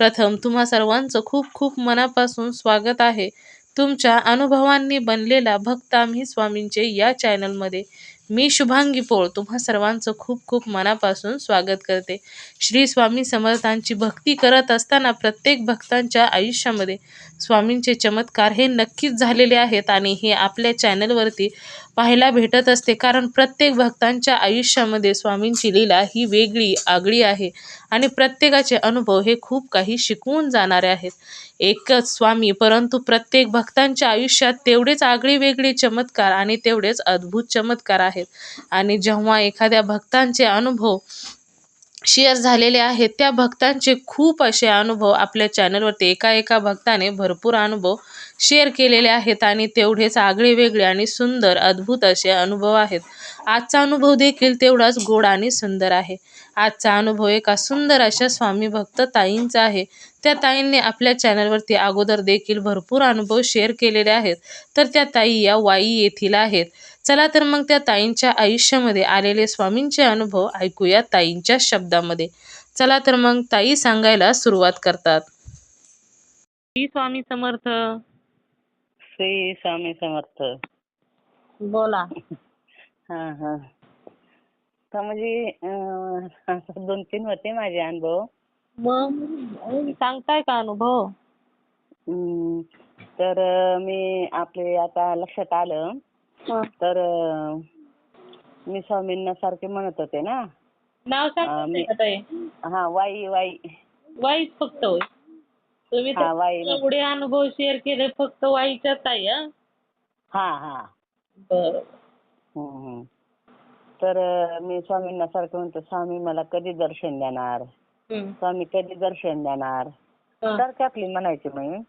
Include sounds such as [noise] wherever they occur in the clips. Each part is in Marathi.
प्रथम तुम्हा सर्वांचं खूप खूप मनापासून स्वागत आहे. तुमच्या अनुभवांनी बनलेला भक्त आम्ही स्वामींचे या चॅनलमध्ये. मी शुभांगी पोळ तुम्हा सर्वांचं खूप खूप मनापासून स्वागत करते. श्री स्वामी समर्थांची भक्ती करत असताना प्रत्येक भक्तांच्या आयुष्यामध्ये स्वामींचे चमत्कार हे नक्कीच झालेले आहेत आणि हे आपल्या चॅनलवरती पाहायला भेटत असते. कारण प्रत्येक भक्तांच्या आयुष्यामध्ये स्वामींची लीला ही वेगळी आगळी आहे आणि प्रत्येकाचे अनुभव हे खूप काही शिकवून जाणारे आहेत. एकच स्वामी परंतु प्रत्येक भक्तांच्या आयुष्यात तेवढेच आगळे वेगळे चमत्कार आणि तेवढेच अद्भुत चमत्कार आहेत. आणि जेव्हा एखाद्या भक्तांचे अनुभव शेअर झालेले आहेत. त्या भक्तांचे खूप असे अनुभव आपल्या चॅनलवरती एका एका भक्ताने भरपूर अनुभव शेअर केलेले आहेत आणि तेवढेच आगळे वेगळे आणि सुंदर अद्भुत असे अनुभव आहेत. आजचा अनुभव देखील तेवढाच गोड आणि सुंदर आहे. आजचा अनुभव एका सुंदर अशा स्वामी भक्त ताईंचा आहे. त्या ताईंनी आपल्या चॅनलवरती अगोदर देखील भरपूर अनुभव शेअर केलेले आहेत. तर त्या ताई या वाई येथील आहेत. चला तर मग त्या ताईंच्या आयुष्यामध्ये आलेले स्वामींचे अनुभव ऐकूया ताईंच्या शब्दामध्ये. चला तर मग ताई सांगायला सुरुवात करतात. श्री स्वामी समर्थ. श्री स्वामी समर्थ. बोला. [laughs] हा हा. तर म्हणजे दोन तीन होते माझे अनुभव. मग सांगताय का अनुभव? हम्म, तर मी आपले आता लक्षात आलं. तर मी स्वामींना सारखे म्हणत होते ना नाव हा वाई वाई वाईच फक्त होय तुम्ही हा वाई एवढे अनुभव शेअर केले फक्त वाईच्याच आहे हं? हा हा बरं हम्म, हम्म. तर अं, मी स्वामींना सारखं म्हणतो स्वामी मला कधी दर्शन देणार. स्वामी कधी दर्शन देणार हं. सारखी आपली म्हणायची मी हं.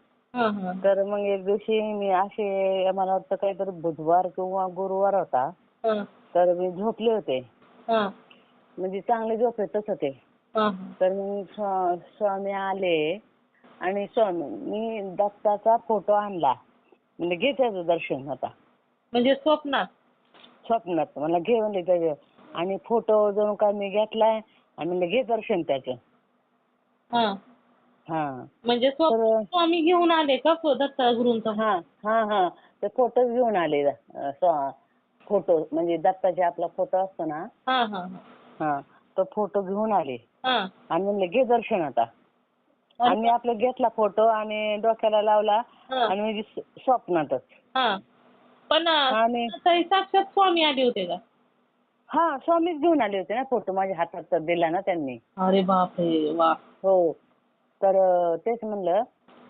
तर मग एक दिवशी मी असे मला वाटतं काहीतरी बुधवार किंवा गुरुवार होता. हं. तर मी झोपले होते. हं. म्हणजे चांगले झोपेतच होते. हं. तर मग स्वा- स्वामी आले आणि स्वामी मी दत्ताचा फोटो आणला. म्हणजे घे त्याचं दर्शन आता म्हणजे स्वप्नात? स्वप्नात. मला घे म्हणले त्याचं आणि फोटो जणू काय मी घेतलाय. आणि म्हणले घे दर्शन त्याचं. म्हणजे स्वामी घेऊन आले का दत्ता गुरूंचा हा हा हा. ते फोटोच घेऊन आले फोटो म्हणजे दत्ताचा आपला फोटो असतो ना? हा हा हा. तो फोटो घेऊन आले. हा. आणि म्हणले घे दर्शन आता. आणि आपला घेतला फोटो आणि डोक्याला लावला. आणि म्हणजे स्व- स्वप्नातच. हा. पण साक्षात स्वामी आले होते का? हा स्वामीच घेऊन आले होते ना फोटो माझ्या हातात दिला ना त्यांनी. अरे बापरे वा. हो. तर तेच म्हणलं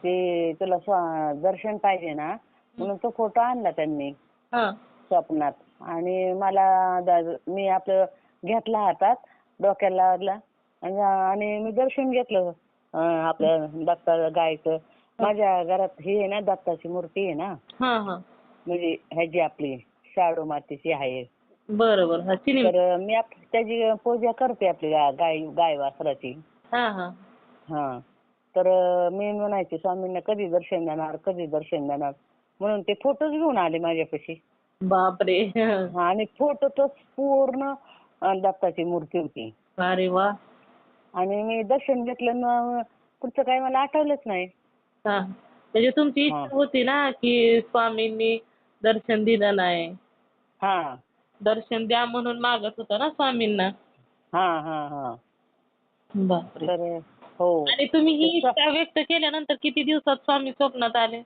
की तुला स्वा- दर्शन पाहिजे ना म्हणून तो फोटो आणला त्यांनी. हा. स्वप्नात. आणि मला द- मी आपलं घेतला हातात डोक्याला लावला. आणि आणि मी दर्शन घेतलं अं, आपलं दत्ता गायचं. माझ्या घरात ही आहे ना दत्ताची मूर्ती आहे ना. हा हा. म्हणजे ह्याची आपली शाडू मातीची आहे. बरं बरं हा चिनी तर मी आप- त्याची पूजा करते आपली गा- गाय गाय वासराची हा हा. हा. तर मी म्हणायचे स्वामींना कधी दर्शन देणार? कधी दर्शन देणार? म्हणून ते फोटोच घेऊन आले माझ्यापाशी. बापरे. आणि फोटोतच पूर्ण अं, दत्ताची मूर्ती होती. अरे वा. आणि मी दर्शन घेतलं न पुढचं काही मला आठवलंच नाही. हा. म्हणजे तुमची इच्छा. होती ना की स्वामींनी दर्शन दिलं नाही. हा. दर्शन द्या म्हणून मागत होता ना स्वामींना. हा हा हा. बापरे. तर हो. आणि तुम्ही ही इच्छा व्यक्त केल्यानंतर किती दिवसात स्वामी स्वप्नात आले?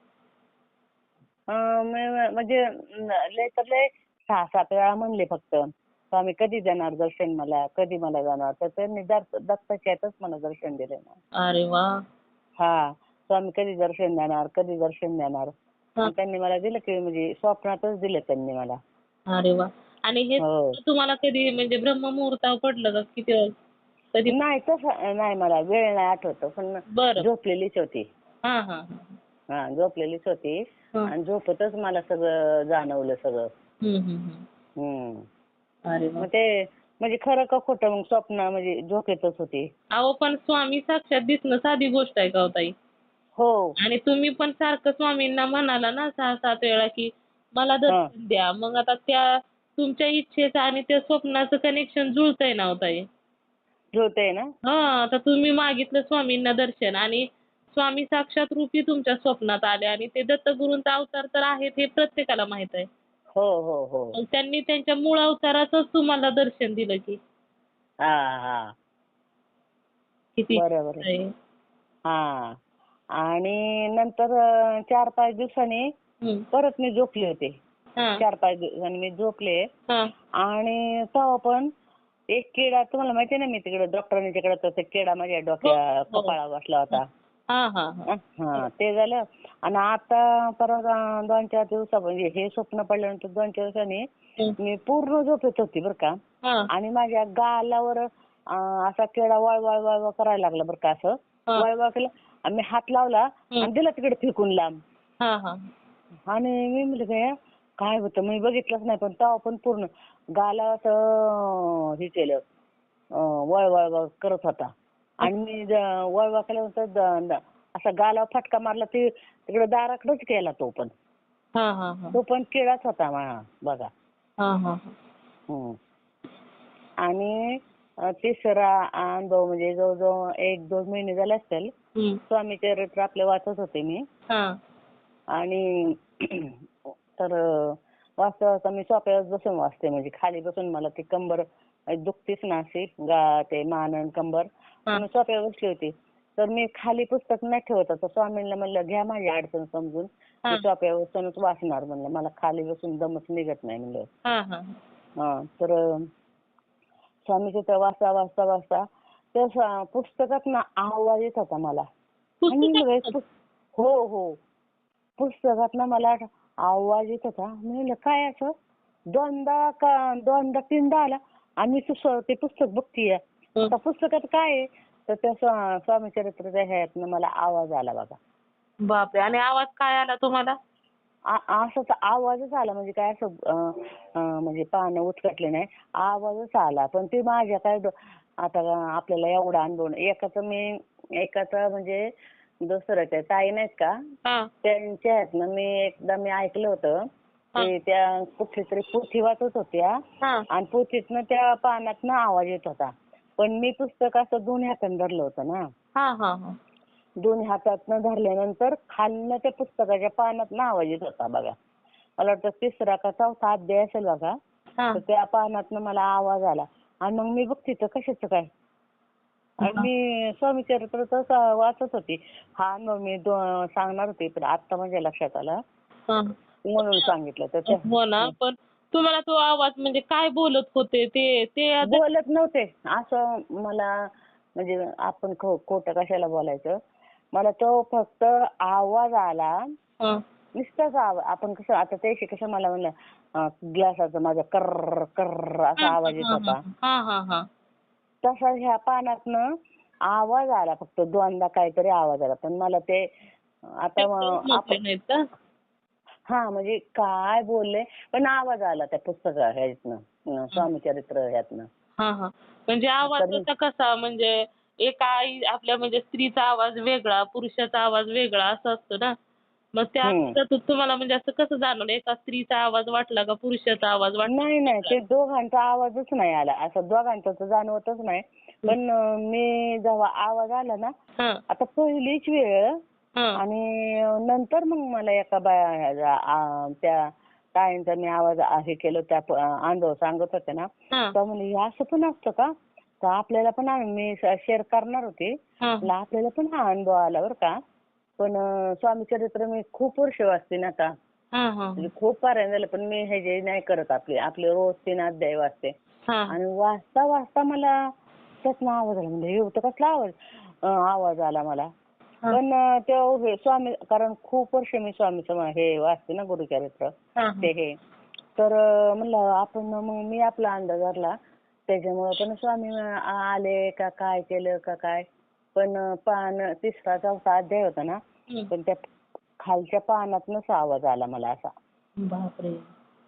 अं, म- म्हणजे न- लय तर लय सहा सात वेळा म्हणले फक्त. स्वामी कधी देणार दर्शन मला? कधी मला जाणार? तर त्यांनी दत्त- दत्ताच्या ह्यातच मला दर्शन दिलं ना अरे वा. हा. स्वामी कधी दर्शन देणार? कधी दर्शन देणार? हा. आणि त्यांनी मला दिलं की म्हणजे स्वप्नातच दिलं त्यांनी मला. अरे वा. आणि हे हो. तुम्हाला कधी म्हणजे ब्रह्ममुहूर्तावर पडलं का? किती वेळ? कधी नाही तसं नाही मला वेळ नाही आठवत पण बरं. झोपलेलीच होती. हा हा हा. हा झोपलेलीच होती. हं. आणि झोपतच मला सगळं जाणवलं सगळं. हम्म, हम्म, हम्म. हम्म. अरे वा. मग ते म्हणजे खरं का खोटं मग स्वप्न म्हणजे झोपेतच होती. अहो पण स्वामी साक्षात दिसणं साधी गोष्ट आहे का हो ताई? हो. आणि तुम्ही पण सारखं स्वामींना म्हणाला ना सहा सात वेळा की मला दर्शन द्या. मग आता त्या तुमच्या इच्छेचं आणि त्या स्वप्नाचं कनेक्शन जुळतंय ना हो ताई? जुळतंय ना? हा आता तुम्ही मागितलं स्वामींना दर्शन आणि स्वामी साक्षात रूपी तुमच्या स्वप्नात आले आणि ते दत्तगुरूंचा अवतार तर आहेत हे प्रत्येकाला माहीत आहे. हो हो हो. मग त्यांनी त्यांच्या मूळ अवतारातच तुम्हाला दर्शन दिलं की. हा हा. किती बरोबर आहे. आहे. हा. आणि नंतर अं, चार पाच दिवसांनी हम्म. परत मी झोपले होते. हा, चार पाच दिवसांनी मी झोपले. हा. आणि तेव्हा पण एक किडा तुम्हाला माहिती ना मी तिकडे डॉक्टरांनी तिकडे तो ते किडा माझ्या डोक्या हो. कपाळावर बसला होता हा, हा, हा. हा ते झालं आणि आता परत अं, दोन चार दिवसा म्हणजे हे स्वप्न पडल्यानंतर दोन चार दिवसांनी. मी पूर्ण झोपेत होती बरं का हा, आणि माझ्या गालावर असा किडा वळवळ वळवळ करायला लागला बरं का असं हा. वळवळ केलं आणि मी हात लावला आणि दिला तिकडे फेकून लांब हा, हा. आणि मी म्हणलं काय काय होतं मी बघितलंच नाही पण तेव्हा पण पूर्ण गाला असं हे केलं वळवळ वळ करत होता आणि मी वळवळ केल्यानंतर असा गालावर फटका मारला ते तिकडे दाराकडेच गेला तो पण हा, हा, हा. तो पण किडाच होता बघा हा, हा, हा. हम्म. आणि तिसरा अनुभव म्हणजे जवळजवळ एक दोन महिने झाले असतील. स्वामी चरित्र आपले वाचत होते मी हा. आणि तर वाचता वाचता मी सोप्यावर बसून वाचते. म्हणजे खाली बसून मला ती कंबर दुखतीच ना अशी गा ते मान आणि कंबर. हा. मी सोप्यावर बसली होती. तर मी खाली पुस्तक नाही ठेवत. तर स्वामींना म्हणलं घ्या माझी अडचण समजून. मी सोप्यावर बसूनच वाचणार म्हणलं. मला खाली बसून दमच निघत नाही म्हणलं. हा, हा. हा. तर अं, स्वामीचे तर वाचता वाचता वाचता त्या पुस्तकात ना आवाज येत होता मला. हो हो. पुस्तकात ना मला आवाज येत होता. मी म्हणलं काय असं? दोनदा का दोनदा तीनदा आला? सुस- ते पुस्तक बघतीये. त्या पुस्तकात काय आहे? तर त्या स्वा- स्वामी चरित्राच्या ह्यातनं मला आवाज आला बघा. बापरे! आणि आवाज काय आला तुम्हाला? आ- असाच आवाजच आला. म्हणजे काय असं अं, अं, म्हणजे पानं उचकटले नाही. आवाजच आला. पण ते माझ्या काय डो- आता आपल्याला एवढा अनुभव नाही. एकाचं मी एकाचं म्हणजे दुसरं ताई नाहीत का? हा. त्यांच्या ह्यातनं मी एकदा मी ऐकलं होतं ते त्या कुठली तरी पोथी वाचत होत्या हा. आणि पोथीतनं त्या पानातनं आवाज येत होता. पण मी पुस्तक असं दोन्ही हातानं धरलं होतं ना. हा हा हा. दोन्ही हातातनं धरल्यानंतर खालनं त्या पुस्तकाच्या पानातनं आवाज येत होता बघा. मला वाटतं तिसरा का चौथा अध्याय असेल बघा. हा. तर त्या पानातनं मला आवाज आला. आणि मग मी बघते तर कशाचं काय? आणि मी स्वामी चरित्रच वाचत होती. हा अनुभव मी दो- सांगणार होते पण आता माझ्या लक्षात आला. हा. म्हणून सांगितलं तर हो ना पण तुम्हाला तो आवाज म्हणजे काय बोलत होते? ते ते आता- बोलत नव्हते. असं मला म्हणजे आपण खो- खोटं कशाला बोलायचं? मला तो फक्त आवाज आला. हा. नुसताच आवाज आपण कसं आता त्याशी कसं मला म्हणलं ग्लासाचा माझा कर्र कर्र असा आवाज येत होता. हा हा हा. तसा ह्या पानातनं आवाज आला फक्त. दोनदा काहीतरी आवाज आला. पण मला ते आता आपण हा म्हणजे काय बोलले? पण आवाज आला त्या पुस्तका ह्यातनं स्वामी चरित्र ह्यातनं. हा हा. म्हणजे आवाजाचा कसा? म्हणजे एका आई आपल्या म्हणजे स्त्रीचा आवाज वेगळा पुरुषाचा आवाज वेगळा असं असतं ना? मग त्या तुम्हाला म्हणजे असं कसं जाणवलं? एका स्त्रीचा आवाज वाटला का पुरुषाचा आवाज वाटला? नाही नाही ते दोघांचा आवाजच नाही आला. असं दोघांचा तर जाणवतच नाही. पण अं, मी जेव्हा आवाज आला ना हा. आता पहिलीच वेळ. हा. आणि नंतर मग मला एका बाया आ- त्या ताईंचा मी आवाज हे केलं त्या प- अनुभव सांगत होते ना हा. तर "हे असं पण असतं का? तर आपल्याला पण आ- मी शेअर करणार होते. हा. म्हणलं आपल्याला पण हा अनुभव आला बरं का. पण स्वामी चरित्र मी खूप वर्ष वाचते ना आता. म्हणजे खूप पारायण झालं पण मी हे जे नाही करत आपले आपले रोज तीन अध्याय वाचते. हा. आणि वाचता वाचता मला त्यातनं आवाज आला म्हणजे हे होतं कसला आवाज आवाज आला मला. पण ते स्वामी कारण खूप वर्ष मी स्वामीचं हे वाचते ना गुरुचरित्र ते हे. तर म्हणलं आपण मग मी आपला अंदाज धरला. त्याच्यामुळे पण स्वामी आले का काय केलं का काय. पण पान तिसरा चौथा अध्याय होता ना. पण त्या खालच्या पानातनच आवाज आला मला असा. बापरे.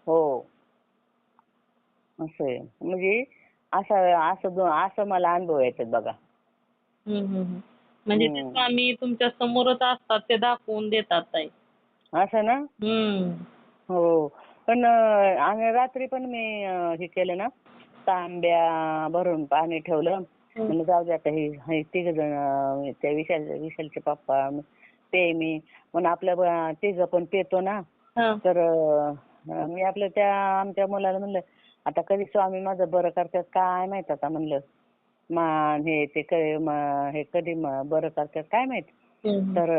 हो. असं आहे. म्हणजे असं असं दो- असं मला अनुभव येतात बघा. हम्म, हम्म, हम्म. म्हणजे ते हम्म. स्वामी तुमच्या समोरच असतात ते दाखवून देतात ताई. असं ना? हम्म. हो. पण अं, आणि रात्री पण मी अं, हे केलं ना तांब्या भरून पाणी ठेवलं. म्हणलं जाऊ दे आता हे तिघ जण त्या विशाल विशालचे पप्पा ते मी पण आपलं तिघ पण पेतो ना. हा. तर मी आपलं त्या आमच्या मुलाला म्हणलं आता कधी स्वामी माझं बरं करतात काय माहीत आता? म्हणलं मा हे ते हे कधी म- बरं करतात काय माहीत. तर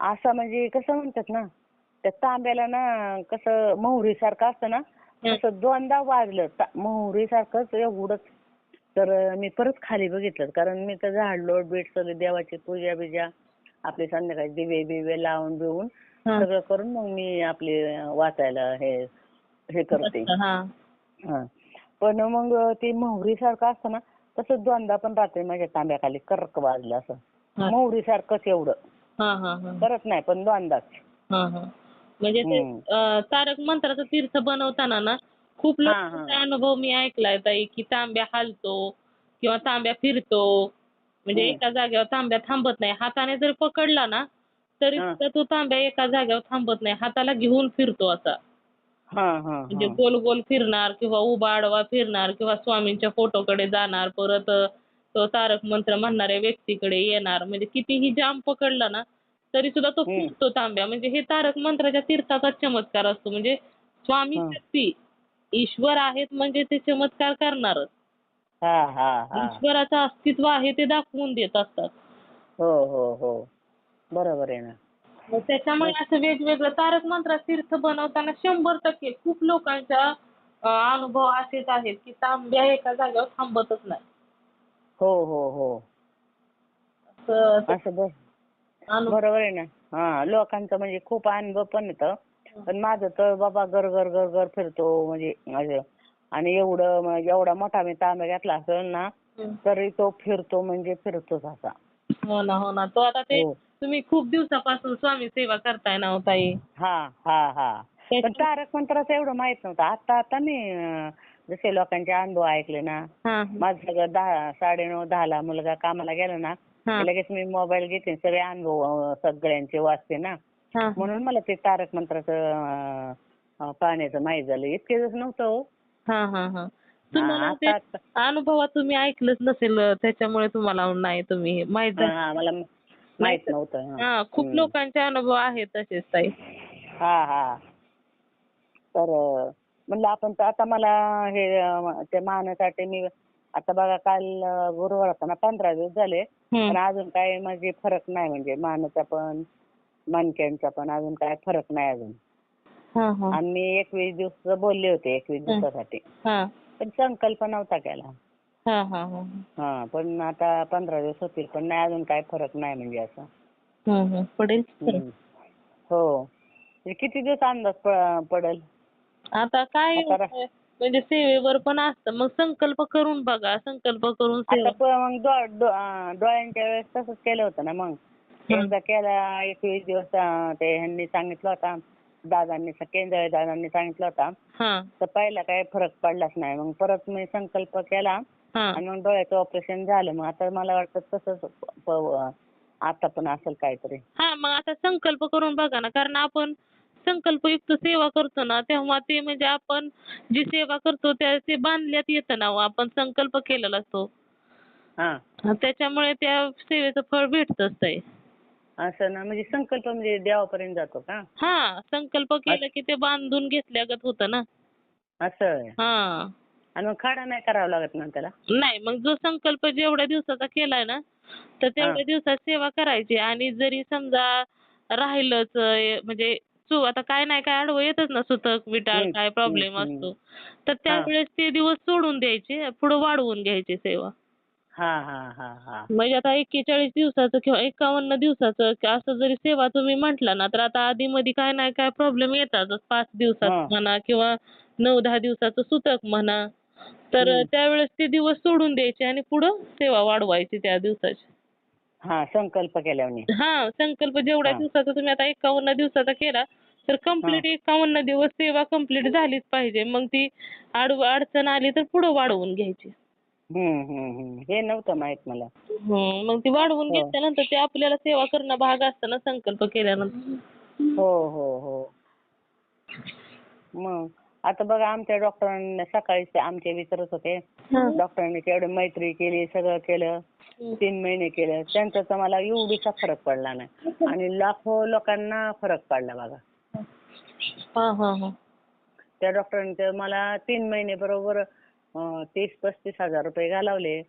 असं म्हणजे कसं म्हणतात ना त्या तांब्याला ना कसं मोहरी सारखं असतं ना तसं दोनदा वाजलं मोहरी सारखंच एवढंच. तर मी परत खाली बघितलं कारण मी तर झाडलोट बीट सगळी देवाची पूजा बिजा आपली संध्याकाळी दिवे बिवे लावून बिवून. सगळं करून मग मी आपली वाचायला हे हे करते. पण मग ते मोहरी सारखं असतं ना तसं दोनदा पण रात्री माझ्या तांब्याखाली कर्क वाजलं असं. मोहरी सारखंच एवढं. करत नाही पण दोनदाच. हा हा. म्हणजे ते तारक मंत्राचं तीर्थ बनवताना ना खूप. लोकांचा अनुभव मी ऐकलाय ताई की तांब्या हालतो किंवा तांब्या फिरतो. म्हणजे हम्म. एका जागेवर तांब्या थांबत नाही हाताने जर पकडला ना तरी हा. सुद्धा तो तांब्या एका जागेवर थांबत नाही हाताला घेऊन फिरतो असा हा हा म्हणजे हा. गोल गोल फिरणार किंवा उभा आडवा फिरणार किंवा स्वामींच्या फोटोकडे जाणार परत अ, तो तारक मंत्र म्हणणाऱ्या व्यक्तीकडे येणार म्हणजे कितीही जाम पकडला ना तरी सुद्धा तो. फिरतो तांब्या म्हणजे हे तारक मंत्राच्या तीर्थाचा चमत्कार असतो म्हणजे स्वामी हा. शक्ती ईश्वर आहेत म्हणजे ते चमत्कार करणारच हा हा हा. ईश्वराचं अस्तित्व आहे ते दाखवून देत असतात. हो हो हो. बरोबर आहे ना. मग त्याच्यामुळे असं वेगवेगळं तारक मंत्र तीर्थ बनवताना शंभर टक्के खूप लोकांच्या अ, अनुभव असेच आहेत की तांब्या एका जागेवर थांबतच नाही. हो हो हो. असं असं अनुभव बरोबर आहे ना. हा लोकांचं म्हणजे खूप अनुभव पण येतं. पण माझं तर बाबा गर गर गर गर फिरतो. म्हणजे माझं आणि एवढं एवढा मोठा मी तांब्या घेतला असेल ना. तरी तो फिरतो म्हणजे फिरतोच असा. हो ना हो ना. तो आता ते हो. तुम्ही खूप दिवसापासून स्वामी सेवा करताय ना हो ताई. हा हा हा. पण तारक मंत्राचं एवढं माहीत नव्हतं. आता आता मी जसे लोकांचे अनुभव ऐकले ना हा. माझं सगळं दहा साडेनऊ दहाला मुलगा कामाला गेला ना हा. लगेच मी मोबाईल घेते सगळे अनुभव सगळ्यांचे वाचते ना. हा. म्हणून मला ते तारक मंत्राचं पाहण्याचं माहीत झालं. इतके दिवस नव्हतं हो हा हा हा हा, तुम्हाला ते आता अनुभवात तुम्ही ऐकलंच नसेल त्याच्यामुळे तुम्हाला नाही तुम्ही माहीत हा, झालं हा, मला माहीत नव्हतं हा. हा खूप हम्म. लोकांचे अनुभव आहेत तसेच ताई हा हा तर अं, म्हणलं आपण तर आता मला हे अं, ते मानासाठी मी आता बघा काल अं, गुरुवार होता ना पंधरा दिवस झाले हम्म. पण अजून काय म्हणजे फरक नाही म्हणजे मानाचा पण मणक्यांचा पण अजून काय फरक नाही अजून हा हा. मी एकवीस दिवस बोलले होते एकवीस. दिवसासाठी. पण संकल्प नव्हता केला हा हा हा. हा पण आता पंधरा दिवस होतील पण नाही अजून काय फरक नाही म्हणजे असं. पडेल. हो. किती दिवस अंदाज पडेल? आता काय म्हणजे सेवेवर पण असतं. मग संकल्प करून बघा. संकल्प करून मग डोळ्यांच्या वेळेस तसंच केलं होतं ना मग. एकदा केला एकवीस दिवस ते ह्यांनी सांगितलं होता. दादांनी केंद्र दादांनी सांगितलं होता. हा. तर पहिला काही फरक पडलाच नाही. मग परत मी संकल्प केला हा. आणि मग डोळ्याचं ऑपरेशन झालं. मग आता मला वाटतं तसंच आता पण असेल काहीतरी. हा मग आता संकल्प करून बघा ना. कारण आपण संकल्पयुक्त सेवा करतो ना तेव्हा ते म्हणजे आपण जी सेवा करतो त्या ते बांधल्यात येतं ना हो. आपण संकल्प केलेला असतो. हा. त्याच्यामुळे त्या सेवेचं फळ भेटतच ताई असं ना म्हणजे संकल्प म्हणजे देवापर्यंत जातो का? हा संकल्प केलं की ते बांधून घेतल्यागत होतं ना. असं आहे. हा. आणि मग खाडा नाही करावा लागत ना त्याला? नाही मग जो संकल्प जेवढ्या दिवसाचा केलाय ना तर तेवढ्या दिवसात सेवा करायची. आणि जरी समजा राहिलंच अं, म्हणजे चू आता काय नाही काय आडवं येतच ना सुतक विटाळ हम्म, काय प्रॉब्लेम हम्म, असतो. तर त्यावेळेस ते दिवस सोडून द्यायचे पुढे वाढवून घ्यायची सेवा. हा हा हा हा. म्हणजे आता एक्केचाळीस दिवसाचं किंवा एकावन्न दिवसाचं कि असं जरी सेवा तुम्ही म्हटला ना तर आता आधी मध्ये काय नाही काय प्रॉब्लेम येतातच पाच हा. दिवसाचं म्हणा किंवा नऊ दहा दिवसाचं सुतक म्हणा. तर हम्म. त्यावेळेस ते दिवस सोडून द्यायचे आणि पुढं सेवा वाढवायची त्या दिवसाची. हा संकल्प केल्याने हा संकल्प जेवढ्या हा. दिवसाचा तुम्ही आता एकावन्न दिवसाचा केला तर कंप्लीट एकावन्न दिवस सेवा कंप्लीट झालीच पाहिजे. मग ती अडचण आली तर पुढे वाढवून घ्यायची. हम्म हम्म हम्म. हे नव्हतं माहीत मला. हम्म, मग ती वाढवून हो. घेतल्यानंतर ते आपल्याला सेवा करणं भाग असतं ना संकल्प केल्यानंतर. हो हो हो. मग आता बघा आमच्या डॉक्टरांनी सकाळी ते आमचे विचारत होते. डॉक्टरांनी तेवढी मैत्री केली सगळं केलं तीन महिने केलं. त्यांचा तर मला एवढीचा फरक पडला नाही. आणि लाखो लोकांना फरक पडला बघा. हा हा हा. त्या डॉक्टरांनी तर मला तीन महिने बरोबर तीस पस्तीस हजार रुपये घालवले.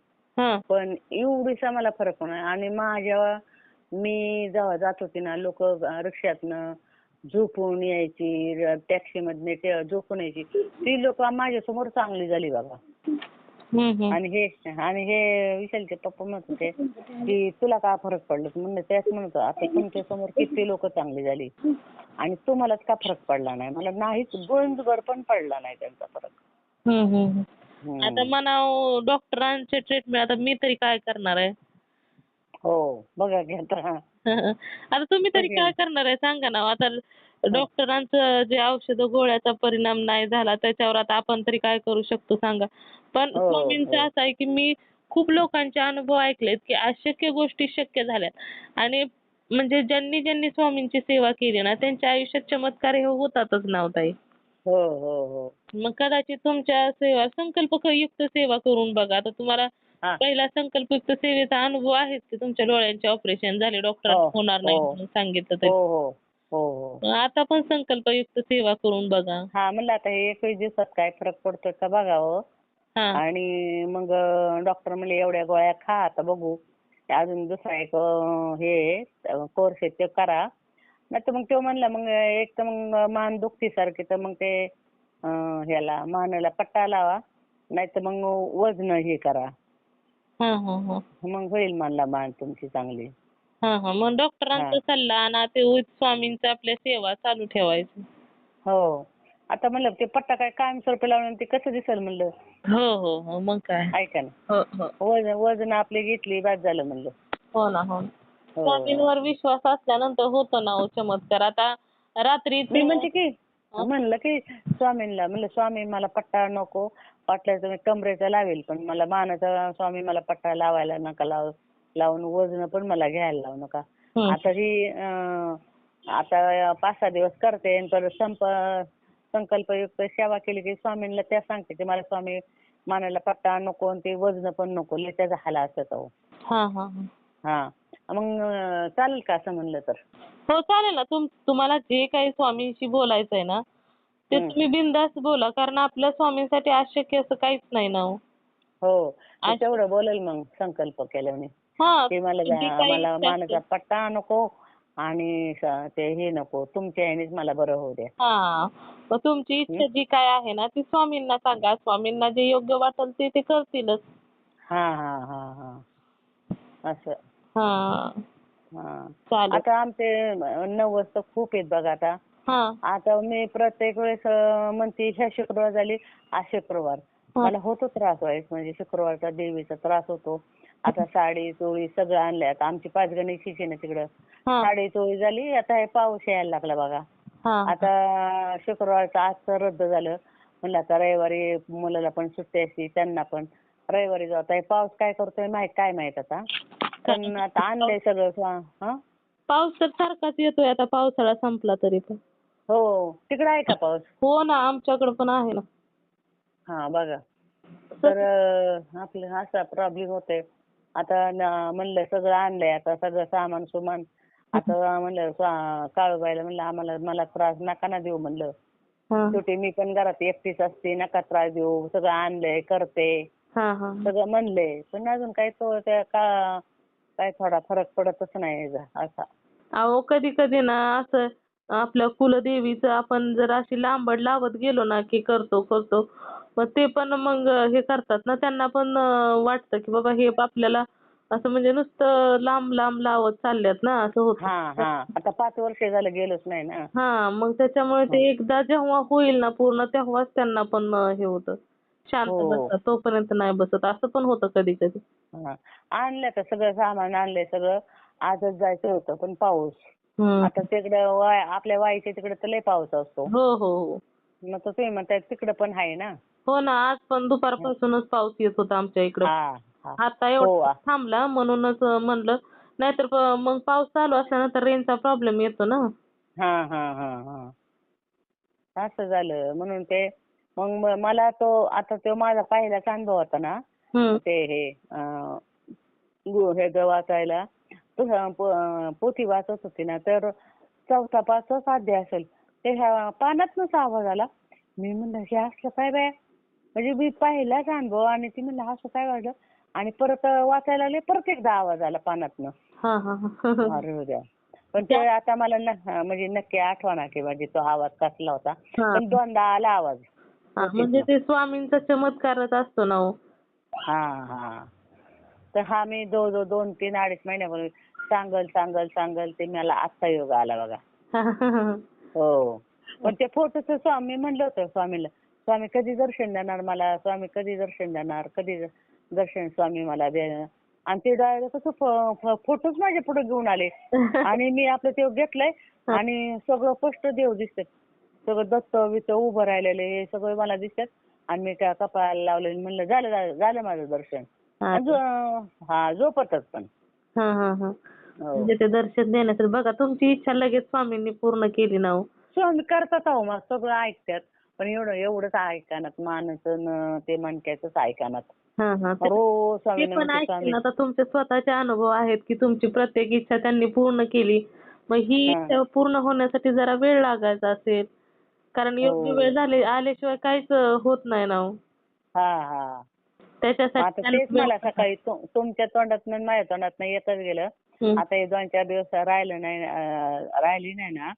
पण एवढीसा मला फरक नाही आणि माझ्या मी जेव्हा जात होती ना लोक रिक्षातनं झोपून यायची टॅक्सी मधने झोपून यायची. ती लोक माझ्यासमोर चांगली झाली बाबा. आणि हे आणि हे विशालचे पप्पा म्हणत होते की तुला काय फरक पडला? म्हणलं तेच म्हणतो आता तुमच्यासमोर किती लोक चांगली झाली. आणि तुम्हालाच का फरक पडला नाही? मला नाहीच गोंजभर पण पडला नाही त्यांचा फरक. आता म्हणा डॉक्टरांचे ट्रीटमेंट आता मी तरी काय करणार आहे? हो बघा की आता. [laughs] आता तुम्ही तरी काय करणार आहे? सांगा ना आता डॉक्टरांचं जे औषध गोळ्याचा परिणाम नाही झाला त्याच्यावर आता आपण तरी काय करू शकतो सांगा? पण हो, स्वामींचं हो. असं आहे की मी खूप लोकांचे अनुभव ऐकलेत की अशक्य गोष्टी शक्य झाल्यात. आणि म्हणजे ज्यांनी ज्यांनी स्वामींची सेवा केली ना त्यांच्या आयुष्यात चमत्कार हे होतातच नाव ताई. हो हो हो. मग कदाचित तुमच्या सेवा संकल्पयुक्त सेवा करून बघा. आता तुम्हाला हा. पहिला संकल्पयुक्त सेवेचा अनुभव आहेच की तुमच्या डोळ्यांचे ऑपरेशन झाले डॉक्टर हो, होणार नाही हो. म्हणून सांगितलं हो तरी. हो हो हो. आता पण संकल्पयुक्त सेवा करून बघा. हा म्हणलं आता हे एकवीस दिवसात काय फरक पडतोय का बघावं. हा. आणि मग डॉक्टर म्हणले एवढ्या गोळ्या खा आता बघू. अजून दुसरा एक अं, हे कोर्स आहे ते करा. नाही तर मग तो म्हणला मग एक तर मग मान दुखती सारखी तर मग ते अं, ह्याला मानेला पट्टा लावा नाही तर मग वजन हे करा. हा हा हा. मग होईल म्हणला मान तुमची चांगली. हा हा. मग डॉक्टरांचा सल्ला आणि ते स्वामींचा आपल्या सेवा चालू ठेवायची. हो. आता म्हणलं ते पट्टा काय कायमस्वरूपी लावून ते कसं दिसेल म्हणलं? हो हो हो. मग काय? ऐका ना. हो हो. वजन वजन आपली घेतली बाद झालं म्हणलं. हो ना हो हो. स्वामींवर विश्वास असल्यानंतर होतो ना हो चमत्कार. आता रात्री मी म्हणते की म्हणलं की स्वामींना म्हणलं स्वामी मला पट्टा नको. वाटल्यास मी कमरेचा लावेल पण मला मानाचा स्वामी मला पट्टा लावायला नका लाव लावून वजन पण मला घ्यायला लावू नका. आता ही आता पाच सहा दिवस करते आणि परत संप संकल्पयुक्त सेवा केली की स्वामींना त्या सांगते की मला स्वामी मानाला पट्टा नको आणि ते वजन पण नको त्याचा हाला असत हा हा हा. हा. मग चालेल का असं म्हणलं तर हो चालेल ना तुम तुम्हाला जे काही स्वामींशी बोलायचं आहे ना ते हम्म. तुम्ही बिंदास बोला कारण आपल्या स्वामींसाठी अशक्य असं काहीच नाही ना हो. हो अच्छा. तेवढं बोलेल मग संकल्प केल्याने हा की मला जी जा- काही मला मानाचा. पट्टा नको आणि स- ते हे नको तुमच्या ह्यानेच मला बरं होऊ द्या हा मग तुमची इच्छा जी काय आहे ना ती स्वामींना सांगा स्वामींना जे योग्य वाटेल ते ते करतीलच हा हा हा हा असं हा. हा. चालेल. आता आमचे नऊ वाजता खूप आहेत बघा आता. हा. आता मी प्रत्येक वेळेस अं, म्हणते ह्या शुक्रवार झाली आज शुक्रवार. मला होतो त्रास व्हायस म्हणजे शुक्रवारचा देवीचा त्रास होतो. आता साडी चोळी सगळं आणलंय. आता आमची पाच गणेशीची आहे ना तिकडं. हा. साडी चोळी झाली आता हे पाऊस यायला लागला बघा. हा. आता शुक्रवारचं आजचं रद्द झालं. म्हणलं आता रविवारी मुलाला पण सुट्टी असते त्यांना पण. रविवारी जाऊ. आता हे पाऊस काय करतोय माहीत काय माहीत आता? पण आता आणलंय सगळं हं? पाऊस तर सारखाच येतोय आता पावसाळा संपला तरी पण. हो तिकडं आहे का पाऊस? हो ना आमच्याकडे पण आहे ना. हा बघा. तर अं, आपलं असा प्रॉब्लेम होतोय. आता न- म्हणलं सगळं आणलंय आता सगळं सामान सुमान. आता म्हणलं स्वा- काळूबाईला म्हणलं आम्हाला मला त्रास नका ना देऊ म्हणलं. हा. शेवटी मी पण घरात एकटीच असते नका त्रास देऊ. सगळं आणलंय करते. हा हा. सगळं म्हणलंय. पण अजून काही तो त्या का काय थोडा फरक पडतच नाही याचा असा. अहो कधी कधी ना असं आपल्या कुलदेवीचं आपण जर अशी लांबड लावत गेलो ना की करतो करतो मग ते पण मग हे करतात ना त्यांना पण अं, वाटतं की बाबा हे आपल्याला असं म्हणजे नुसतं लांब लांब लावत चालल्यात ना असं होत. हा हा. आता पाच वर्ष झालं गेलोच नाही ना. हा मग त्याच्यामुळे ते एकदा जेव्हा होईल ना पूर्ण तेव्हाच त्यांना पण अं, हे होतं. शांत हो. बसतात तोपर्यंत नाही बसत. असं पण होतं कधी कधी हा. आणलं तर सगळं सामान आणलंय सगळं. आजच जायचं होतं पण पाऊस. आता तिकडे आपल्या वाईच्या तिकडे तर लय पाऊस असतो. हो हो हो. मग तुम्ही म्हणताय तिकडे पण आहे ना? हो ना आज पण दुपारपासूनच पाऊस येत होता आमच्या इकडं. हा हा. आता हो, एवढा आ. थांबला म्हणूनच म्हणलं. नाहीतर मग पाऊस चालू असल्यानंतर रेंजचा प्रॉब्लेम येतो ना. हा हा हा हा. असं झालं. म्हणून ते मग मला तो आता तो माझा पहिलाच अनुभव होता ना. ते हे हे वाचायला पोथी वाचत होती ना तर चौथा पाचवा साध्य असेल ते ह्या पानातनच आवाज आला मी म्हणलं हे असलं काय बाय म्हणजे मी पहिलाच अनुभव आणि ती म्हणलं असं काय वाटलं आणि परत वाचायला लागले परत एकदा आवाज आला पानातनं. हा हा हा. अरे उद्या पण ते आता मला म्हणजे नक्की आठवणा की म्हणजे तो आवाज कसला होता. पण दोनदा आला आवाज. म्हणजे ते स्वामींचा चमत्कारच असतो ना हो. हा हा. तर हा मी जवळजवळ दोन तीन अडीच महिन्यापूर्वी सांगल सांगल सांगल ते मला आत्ता योग आला बघा. [laughs] हो. पण ते फोटोच स्वामी म्हणलं होतं स्वामीला. स्वामी कधी दर्शन देणार मला? स्वामी कधी दर्शन देणार? कधी दर्शन स्वामी मला देणार? आणि ते डायरेक्ट कसं फ- फ- फोटोच माझ्या पुढे घेऊन आले. [laughs] आणि मी आपलं ते घेतलंय आणि सगळं स्पष्ट देव दिसतात सगळं दत्त बित्त उभं राहिलेले हे सगळं मला दिसतात. आणि मी त्या कपाळाला लावलेलं म्हणलं झालं झालं झालं माझं दर्शन. हा. आणि हा झोपतच पण. हा हा हा. हो. म्हणजे ते दर्शन देण्यासाठी बघा तुमची इच्छा लगेच स्वामींनी पूर्ण केली ना हो. स्वामी करतात अहो मग सगळं ऐकतात. पण एवढं एवढंच ऐकानात न ते मनक्याचंच ऐकानात. हा हा. ते- रोज स्वामी ते पण नमस्ते स्वामी. ना आता तुमचे स्वतःचे अनुभव आहेत की तुमची प्रत्येक इच्छा त्यांनी पूर्ण केली. मग ही हा. इच्छा पूर्ण होण्यासाठी जरा वेळ लागायचा असेल कारण योग्य हो. वेळ झाले आल्याशिवाय काहीच होत नाही ना हो. हा हा. त्याच्यासाठी आता तेच मला. सकाळी तु- तुमच्या तोंडात माझ्या तोंडात येतच गेलं. आता हे दोन चार दिवस राहिलं नाही अं, राहिली नाही ना.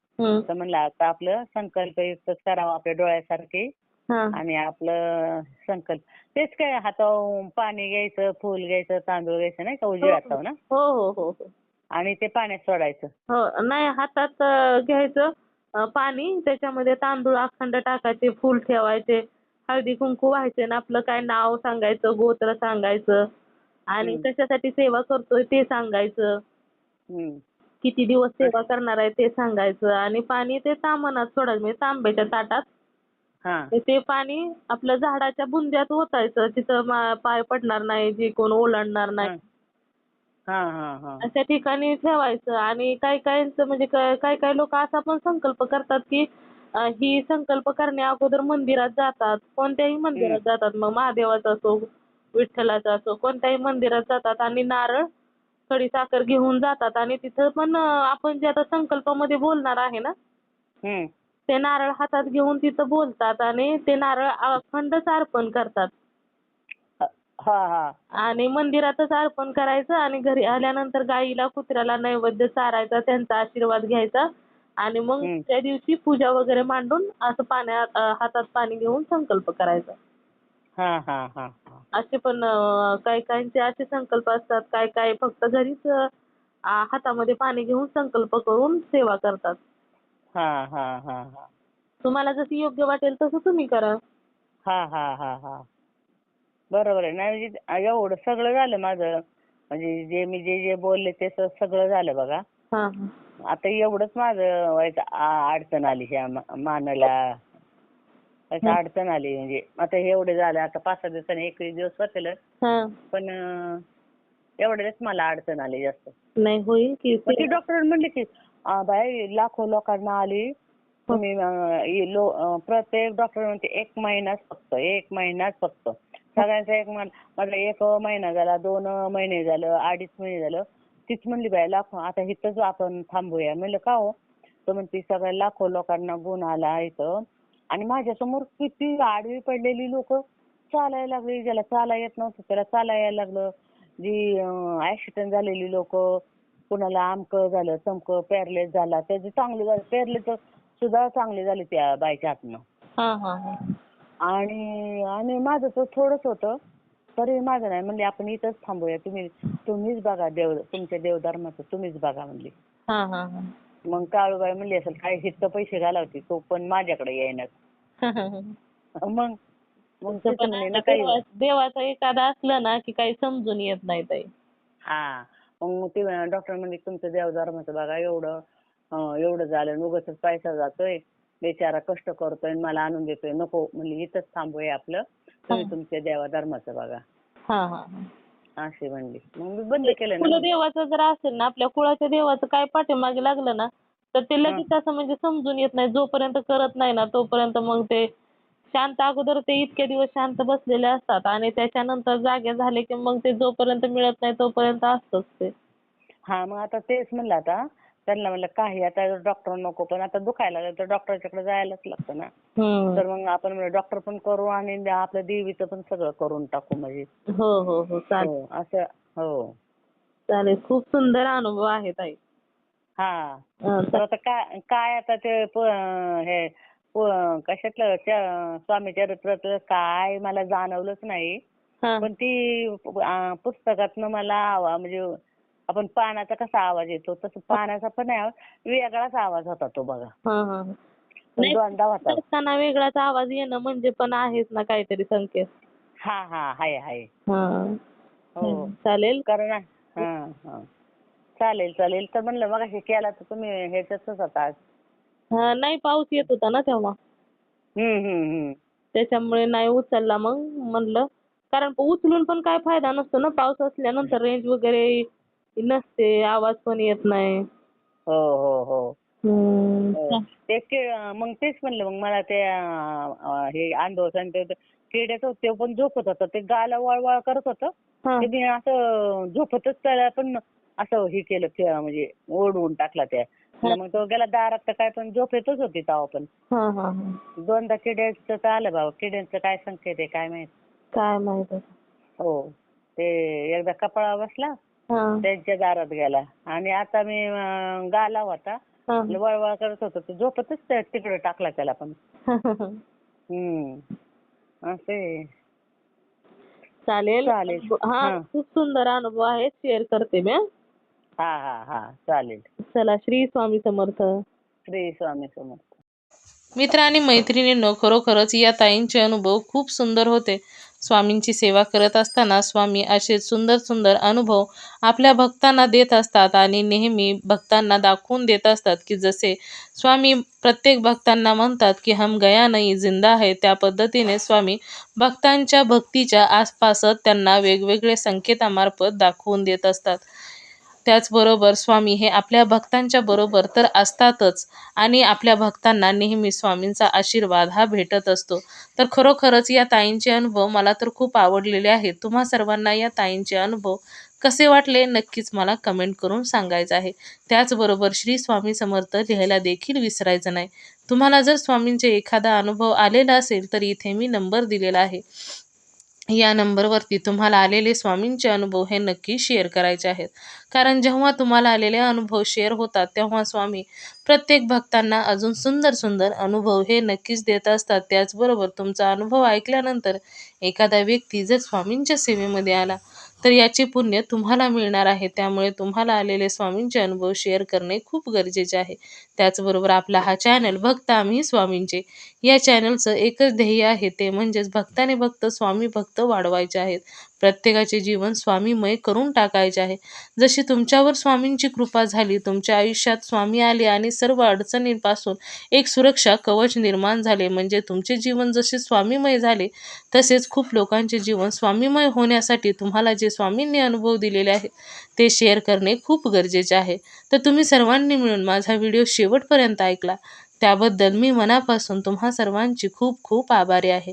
तर म्हणलं आता आपलं संकल्पयुक्त करावं आपल्या डोळ्यासारखी. हा. आणि आपलं संकल्प तेच काय हातावर पाणी घ्यायचं फुल घ्यायचं तांदूळ घ्यायचं नाही का उजव्या हातावर ना? हो हो हो हो. आणि ते पाण्यात सोडायचं. हो नाही हातात अं, घ्यायचं. पाणी त्याच्यामध्ये तांदूळ अखंड टाकायचे फुल ठेवायचे हळदी कुंकू व्हायचे आणि आपलं काय नाव सांगायचं गोत्र सांगायचं आणि. कशासाठी सेवा करतोय ते सांगायचं. किती दिवस सेवा करणार आहे ते सांगायचं आणि पाणी ते तामनात सोडायचं म्हणजे तांब्याच्या ताटात. ते- पाणी आपलं झाडाच्या बुंद्यात ओतायचं तिथं पाय पडणार नाही जे कोण ओलांडणार नाही. हा हा हा. अशा ठिकाणी ठेवायचं आणि काही काहींचं म्हणजे काय काही काही लोक असा पण संकल्प करतात की अं, ही संकल्प करण्या अगोदर मंदिरात जातात. कोणत्याही मंदिरात जातात. मग महादेवाचा असो विठ्ठलाचा असो कोणत्याही मंदिरात जातात आणि नारळ खडी साखर घेऊन जातात. आणि तिथं पण अं, आपण जे आता संकल्पामध्ये बोलणार आहे ना हम्म. ते नारळ हातात घेऊन तिथं बोलतात आणि ते नारळ अखंडच अर्पण करतात. हा हा. आणि मंदिरातच अर्पण करायचं आणि घरी आल्यानंतर गाईला कुत्र्याला नैवेद्य चारायचा त्यांचा आशीर्वाद घ्यायचा. आणि मग हम्म. त्या दिवशी पूजा वगैरे मांडून असं पाण्यात अं, हातात पाणी घेऊन संकल्प करायचा. हा हा हा हा. असे पण अं, काही काहींचे असे संकल्प असतात. काय काय फक्त घरीच अं, हातामध्ये पाणी घेऊन संकल्प करून सेवा करतात. हा हा हा हा. तुम्हाला जसं योग्य वाटेल तसं तुम्ही करा. हा हा हा हा. बरोबर आहे. नाही म्हणजे एवढं सगळं झालं माझं. म्हणजे जे मी जे जे बोलले ते सगळं झालं बघा. हा आता एवढंच माझं व्हायचं. आ- अडचण आली ह्या मा- मानाला. असं अडचण आली. म्हणजे आता हे एवढे झालं. आता पाच सहा दिवसांनी एकवीस दिवस होतील हा. पण अं, एवढेच मला अडचण आली जास्त. नाही होईल की ती डॉक्टर म्हणले की "आ, बाई लाखो लोकांना आली. तुम्ही अं, इ- लो- अं, प्रत्येक डॉक्टर म्हणते एक महिनाच फक्त एक महिनाच फक्त. सगळ्यांचा एक महिना एक महिना झाला दोन महिने झालं अडीच महिने झालं. तीच म्हणली बाई लाखो आता इथंच आपण थांबूया. म्हणलं का हो? तर म्हणते सगळ्या लाखो लोकांना गुण आला इथं. आणि माझ्यासमोर किती आडवी पडलेली लोक. चालायला लागली ज्याला चाला येत नव्हतं त्याला चालायला यायला लागलं. जी ऍक्सिडेंट झालेली लोक कुणाला आमकं झालं चमक पॅरलेस झाला त्याची चांगली झाली तर सुद्धा चांगली झाली त्या बाईच्या हातनं. आणि आणि माझं तर थोडंच होतं. तरी माझं नाही म्हणले आपण इथंच थांबूया. तुम्ही तुम्हीच बघा देव तुमच्या देवधर्माचं तुम्हीच बघा म्हणली. हा हा हा. मग काळूबाई म्हणली असेल काय हित पैसे घालावते तो पण माझ्याकडे येईनाच [laughs] मग मग तसं पण ना काही देवा- देवाचं एखादं असलं ना की काही समजून येत नाही ताई. हा. मग ते डॉक्टर म्हणजे तुमचं देव धर्माचं बघा एवढं अं, एवढं झालं उगाच पैसा जातोय. बेचारा कष्ट करतोय आणि मला आणून देतोय. नको म्हणजे इथंच थांबूया आपलं. तुम्ही. तुमच्या देवा धर्माचं बघा. हा हा हा. अशी म्हणली. मग मी बंद केलं ना कुल देवाचं जर असेल ना आपल्या कुळाच्या देवाचं काय पाठीमागे लागलं ना तर ते लगेच असं म्हणजे समजून येत नाही. जोपर्यंत करत नाही ना तोपर्यंत मग ते शांत अगोदर ते इतके दिवस शांत बसलेले असतात आणि त्याच्यानंतर जागे झाले की मग ते जोपर्यंत मिळत नाही तोपर्यंत असतंच ते. हा मग आता तेच म्हणलं आता. त्यांना म्हणलं काही आता डॉक्टर नको पण आता दुखायला लागलं तर डॉक्टरच्याकडे जायलाच लागतं ना. तर मग आपण म्हणलं डॉक्टर पण करू आणि आपल्या देवीचं पण सगळं करून टाकू म्हणजे. हो हो हो चालेल. हो असं हो. चालेल खूप सुंदर अनुभव आहे ताई. हा. तर आता काय काय आता ते हे कशातलं स्वामी चरित्रातलं काय मला जाणवलंच नाही. पण ती पुस्तकातनं मला म्हणजे आपण पानाचा कसा आवाज येतो तसं पानाचा पण आवाज वेगळाच आवाज होता तो बघा. हा, हा. दोनदा होता. असताना वेगळाच आवाज येणं म्हणजे पण आहेच ना काहीतरी संकेत. हा हा हाय हाय. हा. हो. हम्म, चालेल. कारण हा हा. चालेल चालेल. तर म्हणलं मग हे केला तर तुम्ही ह्याच्यातच होता. आज. हा, नाही पाऊस येत होता ना तेव्हा. हम्म हम्म हम्म. त्याच्यामुळे नाही उचलला मग म्हणलं. कारण उचलून पण काय फायदा नसतो ना पाऊस असल्यानंतर रेंज वगैरे नसते आवाज पण येत नाही. हो हो हो. हम्म. हो. ते के- मग तेच म्हणलं मग मला ते अं, अं, हे आंधोसन ते किड्याचं ते पण झोपत होतं ते गाला वळवळ करत होतं. हा. ते मी असं झोपतच त्याला पण असं हे केलं ते म्हणजे ओढवून टाकला त्या. मग तो गेला दारात तर काय पण झोपेतच होती तेव्हा पण. हा हा हा. दोनदा किड्याचं तर आलं बाबा किड्यांचं काय संकेत आहे काय माहीत. काय माहीत आता. हो. ते एकदा कपाळा बसला हा त्यांच्या दारात गेला. आणि आता मी अं, गाला होता. हा. वळवळ करत होता. तो झोपतच त्या- तिकडे टाकला त्याला पण. [laughs] हम्म. असे. चालेल. चालेल. हा हा. खूप सुंदर अनुभव आहे शेअर करते मी हं. हा हा हा. चालेल. चला श्री स्वामी समर्थ. श्री स्वामी समर्थ. मित्र आणि मैत्रिणींनो खरोखरच या ताईंचे अनुभव खूप सुंदर होते. स्वामींची सेवा करत असताना स्वामी असे सुंदर सुंदर अनुभव आपल्या भक्तांना देत असतात आणि नेहमी भक्तांना दाखवून देत असतात की जसे स्वामी प्रत्येक भक्तांना म्हणतात की हम गया नाही जिंदा आहे त्या पद्धतीने स्वामी भक्तांच्या भक्तीच्या आसपासच त्यांना वेगवेगळे संकेतामार्फत दाखवून देत असतात. त्याचबरोबर स्वामी हे आपल्या भक्तांच्या बरोबर तर असतातच आणि आपल्या भक्तांना नेहमी स्वामींचा आशीर्वाद हा भेटत असतो. तर खरोखरच या ताईंचे अनुभव मला तर खूप आवडलेले आहेत. तुम्हा सर्वांना या ताईंचे अनुभव कसे वाटले नक्कीच मला कमेंट करून सांगायचं आहे. त्याचबरोबर श्री स्वामी समर्थ लिहायला देखील विसरायचं नाही. तुम्हाला जर स्वामींचे एखादा अनुभव आलेला असेल तर इथे मी नंबर दिलेला आहे. या नंबरवरती तुम्हाला आलेले स्वामींचे अनुभव हे नक्की शेअर करायचे आहेत. कारण जेव्हा तुम्हाला आलेले अनुभव शेअर होतात तेव्हा स्वामी प्रत्येक भक्तांना अजून सुंदर सुंदर अनुभव हे नक्कीच देत असतात. त्याचबरोबर तुमचा अनुभव ऐकल्यानंतर एखादा व्यक्ती जर स्वामींच्या सेवेमध्ये आला तर याचे पुण्य तुम्हाला मिळणार आहे. त्यामुळे तुम्हाला आलेले स्वामींचे अनुभव शेअर करणे खूप गरजेचे आहे. त्याचबरोबर आपला हा चॅनल भक्त आम्ही स्वामींचे. या चॅनलचं एकच ध्येय आहे ते म्हणजेच भक्ताने भक्त स्वामी भक्त वाढवायचे आहेत. प्रत्येकाचे जीवन स्वामीमय करून टाकायचे आहे. जशी तुमच्यावर स्वामींची कृपा झाली तुमच्या आयुष्यात स्वामी आले आणि सर्व अडचणींपासून एक सुरक्षा कवच निर्माण झाले. म्हणजे तुमचे जीवन जसे स्वामीमय झाले तसेच खूप लोकांचे जीवन स्वामीमय होण्यासाठी तुम्हाला जे स्वामींनी अनुभव दिलेले आहेत ते शेअर करणे खूप गरजेचे आहे. तर तुम्ही सर्वांनी मिळून माझा व्हिडिओ शेवटपर्यंत ऐकला. त्याबद्दल मी मनापासून तुम्हा सर्वांची खूप खूप आभारी आहे.